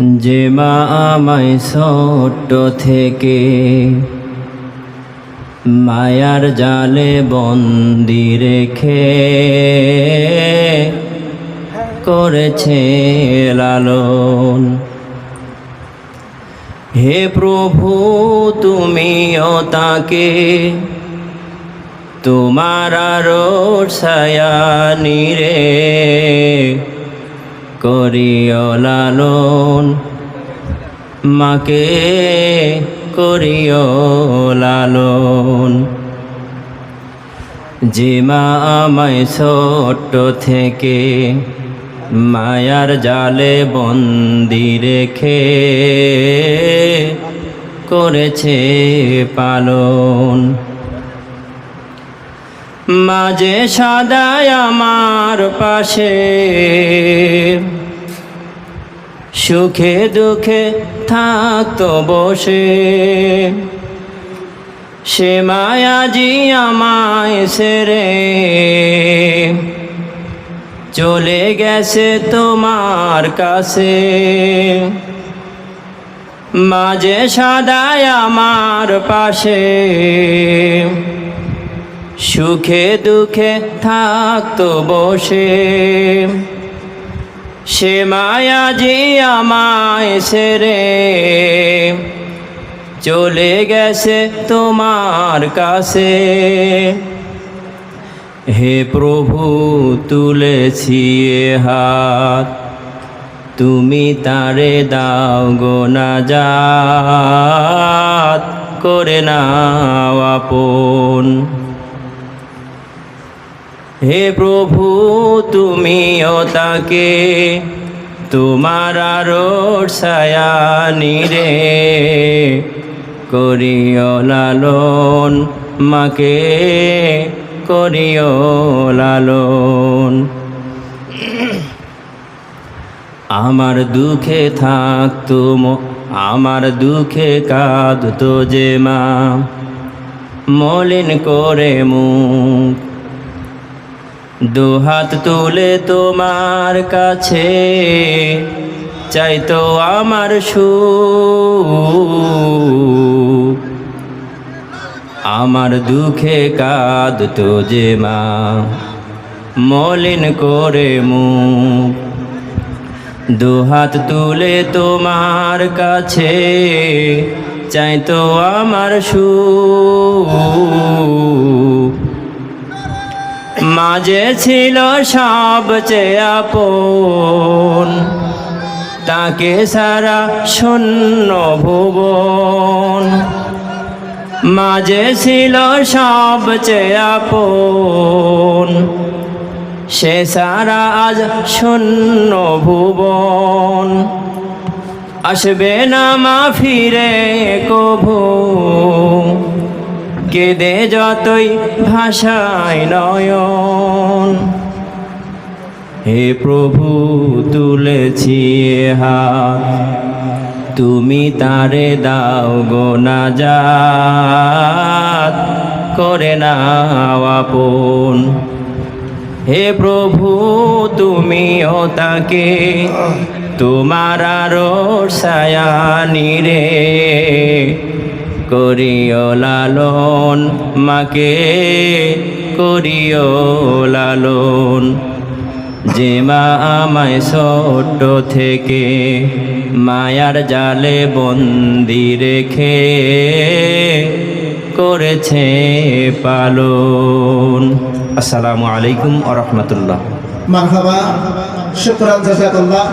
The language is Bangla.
যে মা আমায় ছোট্ট থেকে মায়ার জালে বন্দি রেখে করেছে লালন। হে প্রভু, তুমিও তাকে তোমার আরোর ছায়া নিরে করিও লালন, মাকে করিও লালন। যে মা আমায় ছোট্ট থেকে মায়ার জালে বন্দি রেখে করেছে পালন। মাঝে সাদায় আমার পাশে। সুখে দুঃখে থাকতো বসে। সে মায়াজি আমায় সেরে। চলে গেছে তোমার কাছে। মাঝে সাদায় আমার পাশে। সুখে দুঃখে থাকতো বসে। সে মায়াজি আমায় সেরে। চলে গেছে তোমার কাছে। হে প্রভু, তুলেছি হাত। তুমি তারে দাও গো না করে নাও আপন। হে প্রভু, তুমিও তাকে তোমার আরোর ছায়া নিরে করিও লালন মাকে, করিও লালন। আমার দুঃখে থাক তুম, আমার দুঃখে কাঁদতো যে মা। মলিন করে মুখ দুহাত তুলে তোমার কাছে চাইতো আমার সু আমার দুঃখে কাঁদতো যে মা, মলিন করে মুখ। দুহাত তুলে তোমার কাছে চাইতো আমার সু মাঝে ছিল সবচেয়ে আপন, তাকে সারা শূন্য ভুবন। মাঝে ছিল সবচেয়ে আপন, সে সারা আজ শূন্য ভুবন। আসবে না মা ফিরে কভু কেঁদে যতই ভাষায় নয়ন। হে প্রভু, তুলেছি হাত। তুমি তারে দাও গো না যাত করে নাও আপন। হে প্রভু, তুমিও তাকে তোমার আরও সায়ানি নিরে করিও লালন, মাকে করিও লালন। যে মা আমায় ছোট্ট থেকে মায়ার জালে বন্দি রেখে করেছে পালন। আসসালামু আলাইকুম আ রহমতুল্লাহ। মারহাবা, শুকরান জাজাকাল্লাহ